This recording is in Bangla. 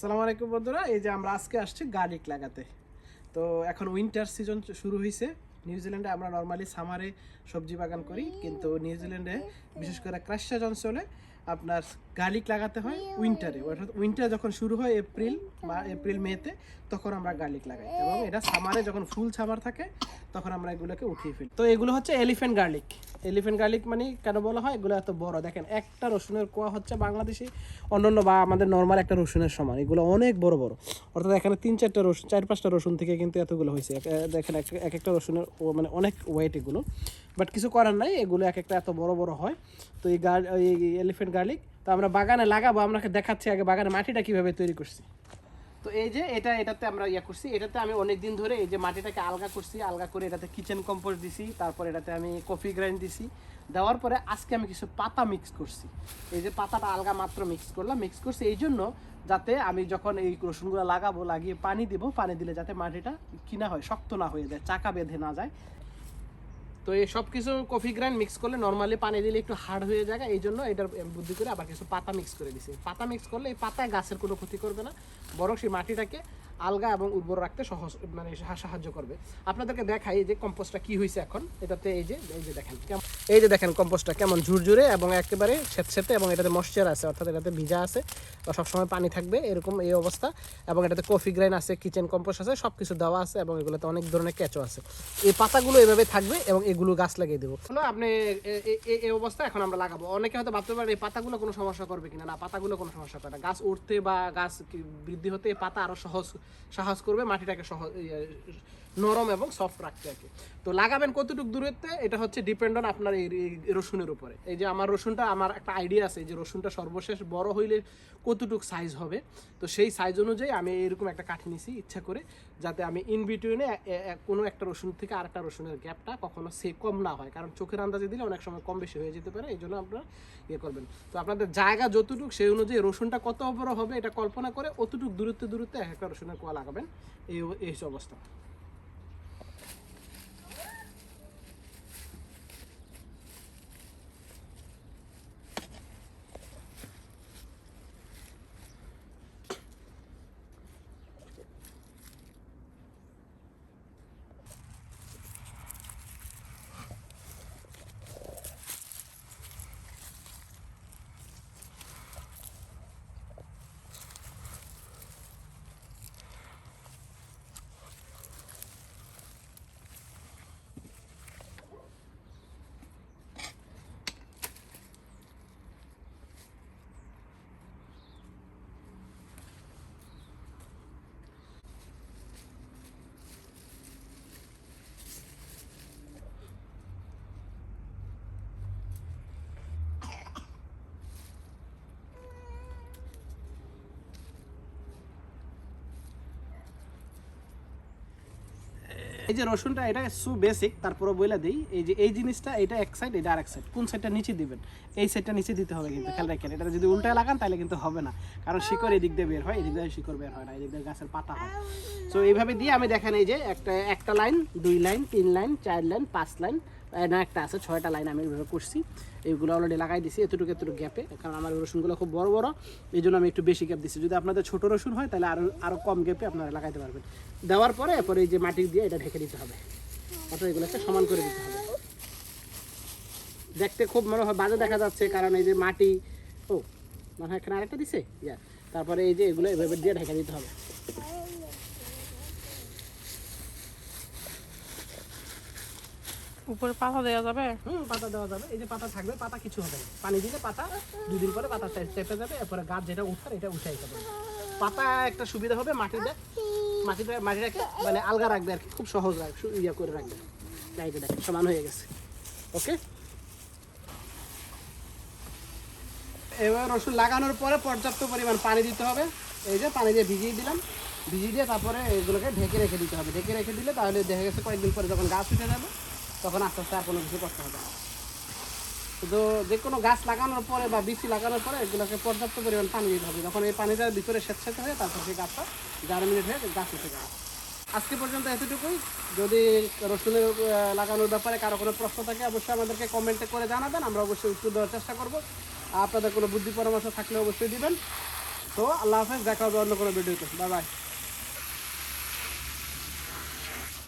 আসসালামু আলাইকুম বন্ধুরা, এই যে আমরা আজকে আসছি গার্লিক লাগাতে। তো এখন উইন্টার সিজন শুরু হয়েছে নিউজিল্যান্ডে আমরা নর্মালি সামারে সবজি বাগান করি, কিন্তু নিউজিল্যান্ডে বিশেষ করে ক্রাইস্টার অঞ্চলে আপনার গার্লিক লাগাতে হয় উইন্টারে অর্থাৎ উইন্টার যখন শুরু হয় এপ্রিল বা এপ্রিল মেতে তখন আমরা গার্লিক লাগাই। এবং এটা সামারে যখন ফুল সামার থাকে, তখন আমরা এগুলোকে উঠিয়ে ফেলি। তো এগুলো হচ্ছে এলিফ্যান্ট গার্লিক এলিফ্যান্ট গার্লিক মানে কেন বলা হয়? এগুলো এত বড়। দেখেন, একটা রসুনের কোয়া হচ্ছে বাংলাদেশি, অন্যান্য বা আমাদের নর্মাল একটা রসুনের সমান। এগুলো অনেক বড় বড়। অর্থাৎ এখানে তিন, চারটা রসুন, চার, পাঁচটা রসুন থেকে কিন্তু এতগুলো হয়েছে। দেখেন, এক একটা রসুনের মানে অনেক ওয়েট এগুলো। বাট কিছু করার নাই, এগুলো এক একটা এত বড় বড় হয়। তো এই গার এই এলিফ্যান্ট গার্লিক তো আমরা বাগানে লাগাবো, আপনাকে দেখাচ্ছি আগে বাগানে মাটিটা কীভাবে তৈরি করছি। তো এই যে এটা, এটাতে আমরা ইয়া করছি, এটাতে আমি অনেক দিন ধরে এই যে মাটিটাকে আলগা করছি, আলগা করে এটাতে কিচেন কম্পোস্ট দিছি, তারপর এটাতে আমি কফি গ্রাইন্ড দিছি। দেওয়ার পরে আজকে আমি কিছু পাতা মিক্স করছি। এই যে পাতাটা আলগা মাত্র মিক্স করলাম মিক্স করছি এই জন্য যাতে আমি যখন এই রসুনগুলো লাগাবো, লাগিয়ে পানি দিব, পানি দিলে যাতে মাটিটা কিনা হয়, শক্ত না হয়ে যায়, চাকা বেঁধে না যায়। তো এই সব কিছু কফি গ্রাইন্ড মিক্স করলে নর্মালি পানি দিলে একটু হার্ড হয়ে যায়, এই জন্য এটার বুদ্ধি করে আবার কিছু পাতা মিক্স করে দিছি। পাতা মিক্স করলে এই পাতায় গাছের কোনো ক্ষতি করবে না, বরং সেই মাটিটাকে আলগা এবং উর্বর রাখতে সহজ মানে সাহায্য করবে। আপনাদেরকে দেখাই যে কম্পোস্টটা কি হয়েছে এখন। এটাতে এই যে এই যে দেখেন এই যে দেখেন কম্পোস্টটা কেমন ঝুরঝুরে এবং একেবারে স্যাঁতস্যাঁতে এবং এটাতে ময়শ্চার আছে, অর্থাৎ এটাতে ভিজা আছে, বা সবসময় পানি থাকবে, এরকম এই অবস্থা। এবং এটাতে কফি গ্রাইন আছে কিচেন কম্পোস্ট আছে সব কিছু দেওয়া আছে এবং এগুলোতে অনেক ধরনের কেঁচো আছে। এই পাতাগুলো এভাবে থাকবে এবং এগুলো গাছ লাগিয়ে দেবো। আপনি এই অবস্থা এখন আমরা লাগাবো। অনেকে হয়তো ভাবতে পারেন এই পাতাগুলো কোনো সমস্যা করবে কিনা? না, পাতাগুলো কোনো সমস্যা করে না। গাছ উঠতে বা গাছ বৃদ্ধি হতে পাতা আরও সহজ সাহস করবে মাটিটাকে সহজ ইয়ে, নরম এবং সফট রাখতে আর কি। তো লাগাবেন কতটুকু দূরত্বে এটা হচ্ছে ডিপেন্ড অন আপনার এই রসুনের উপরে। এই যে আমার রসুনটা আমার একটা আইডিয়া আছে যে রসুনটা সর্বশেষ বড় হইলে কতটুকু সাইজ হবে? তো সেই সাইজ অনুযায়ী আমি এরকম একটা কাঠি নিছি ইচ্ছা করে যাতে আমি ইন বিটুইনে কোনো একটা রসুন থেকে আরেকটা রসুনের গ্যাপটা কখনো সে কম না হয়। কারণ চোখের আন্দাজে দিলে অনেক সময় কম বেশি হয়ে যেতে পারে এই জন্য আপনারা ইয়ে করবেন। তো আপনাদের জায়গা যতটুকু সেই অনুযায়ী রসুনটা কত বড় হবে এটা কল্পনা করে অতটুকু দূরত্বে দূরত্বে এক একটা রসুনের কোয়া লাগাবেন। এই এই অবস্থা। এই যে রসুনটা, এটা সু বেসিক তারপরে বইলা দিই, এই যে এই জিনিসটা, এটা এক সাইড এটা আর এক সাইড কোন সাইডটা নিচে দিবেন? এই সাইডটা নিচে দিতে হবে কিন্তু, খেয়াল রাখেন, এটা যদি উল্টায় লাগান, তাহলে কিন্তু হবে না। কারণ শিকড় এদিক দিয়ে বের হয়, এদিক দিয়ে শিকড় বের হয় না, এদিক দিয়ে গাছের পাতা হয়। সো এইভাবে দিয়ে আমি দেখেন এই যে একটা একটা লাইন দুই লাইন তিন লাইন চার লাইন পাঁচ লাইন না, একটা আছে, ছয়টা লাইন আমি এইভাবে করছি। এইগুলো অলরেডি লাগাই দিছি, এতটুকু এতটুকু গ্যাপে কারণ আমার রসুনগুলো খুব বড় বড়। এই জন্য আমি একটু বেশি গ্যাপ দিচ্ছি যদি আপনাদের ছোট রসুন হয়, তাহলে আরও আরও কম গ্যাপে আপনারা লাগাইতে পারবেন। দেওয়ার পরে পরে এই যে মাটি দিয়ে এটা ঢেকে দিতে হবে। অর্থাৎ এগুলোকে সমান করে দিতে হবে। দেখতে খুব মনে হয় বাজে দেখা যাচ্ছে, কারণ এই যে মাটি, ও, মনে হয় এখানে আরেকটা দিছে? ইয়া তারপরে এই যে এগুলো এভাবে দিয়ে ঢেকে দিতে হবে। উপরে পাতা দেওয়া যাবে? হুম, পাতা দেওয়া যাবে। এই যে পাতা থাকবে, পাতা কিছু হবে পানি দিলে পাতা, দুদিন পরে পাতা চেপে যাবে, এরপরে গাছ যেটা উঠার এটা উঠাই যাবে পাতা একটা সুবিধা হবে মাটিতে। মাটিটা মাটিটাকে মানে আলগা রাখবে আর কি, খুব সহজ রাখবে ইয়ে করে রাখবে। এই যে সমান হয়ে গেছে। ওকে এবার রসুন লাগানোর পরে পর্যাপ্ত পরিমাণ পানি দিতে হবে। এই যে পানি দিয়ে ভিজিয়ে দিলাম। ভিজিয়ে দিয়ে তারপরে এগুলোকে ঢেকে রেখে দিতে হবে। ঢেকে রেখে দিলে তাহলে দেখা গেছে কয়েকদিন পরে যখন গাছ উঠে যাবে তখন আস্তে আস্তে আর কোনো কিছু করতে হবে না। তো যে কোনো গাছ লাগানোর পরে বা বিচি লাগানোর পরে এগুলোকে পর্যাপ্ত পরিমাণ পানি দিতে হবে। যখন এই পানিটা ভিতরে স্বেচ্ছাতে হয়ে তারপর সেই গাছটা জার্মিনেট হয়ে গাছ উঠে যাবে। আজকে পর্যন্ত এতটুকুই। যদি রসুনের লাগানোর ব্যাপারে কারও কোনো প্রশ্ন থাকে অবশ্যই আমাদেরকে কমেন্টে করে জানাবেন। আমরা অবশ্যই উত্তর দেওয়ার চেষ্টা করব। আপনাদের কোনো বুদ্ধি পরামর্শ থাকলে অবশ্যই দিবেন। তো আল্লাহ হাফেজ, দেখা হবে অন্য কোনো ভিডিওতে বাই বাই